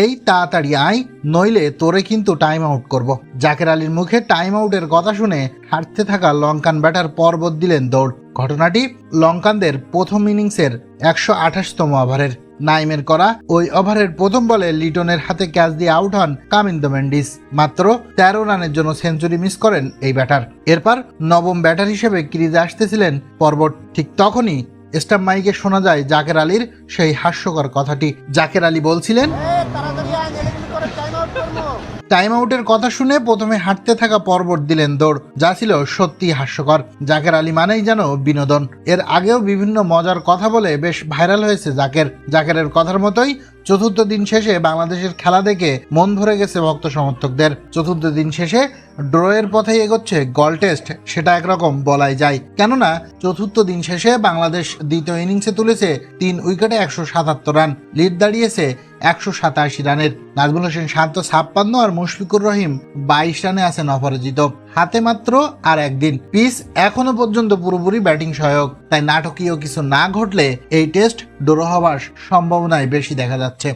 এই তাড়াতাড়ি আয়, নইলে তোরে কিন্তু টাইম আউট করব। জাকের আলীর মুখে টাইম আউটের কথা শুনে হাঁটতে থাকা লঙ্কান ব্যাটার পর্বত দিলেন দৌড়। ঘটনাটি লঙ্কানদের প্রথম ইনিংসের একশো আঠাশতম ওভারের। নাইমের করা ওই ওভারের প্রথম বলে লিটনের হাতে ক্যাচ দিয়ে আউট হন কামিন্দো মেন্ডিস। মাত্র তেরো রানের জন্য সেঞ্চুরি মিস করেন এই ব্যাটার। এরপর নবম ব্যাটার হিসেবে ক্রিজে আসতেছিলেন পর্বত। ঠিক তখনই স্টাম্প মাইকে শোনা যায় জাকের আলীর সেই হাস্যকর কথাটি। জাকের আলী বলছিলেন টাইম আউটের কথা শুনে প্রথমে হাঁটতে থাকা পর্বত দিলেন দৌড়, যা ছিল সত্যি হাস্যকর। জাকের আলী মানেই যেন বিনোদন। এর আগেও বিভিন্ন মজার কথা বলে বেশ ভাইরাল হয়েছে জাকের। জাকেরের কথার মতোই চতুর্থ দিন শেষে বাংলাদেশের খেলা দেখে মন ভরে গেছে ভক্ত সমর্থকদের। চতুর্থ দিন শেষে ড্রয়ের পথে এগোচ্ছে গল টেস্ট সেটা একরকম বলাই যায়। কেননা, চতুর্থ দিন শেষে বাংলাদেশ দ্বিতীয় ইনিংসে তুলেছে তিন উইকেটে একশো সাতাত্তর রান লিড দাঁড়িয়েছে একশো সাতাশি রানের। নাজমুল হোসেন শান্ত ছাপ্পান্ন আর মুশফিকুর রহিম বাইশ রানে আছেন অপরাজিত। হাতে মাত্র আর একদিন। পিস এখনও পর্যন্ত পুরোপুরি ব্যাটিং সহায়ক। তাই নাটকীয় কিছু না ঘটলে এই টেস্ট ডোরো হবার সম্ভাবনায় বেশি দেখা যাচ্ছে।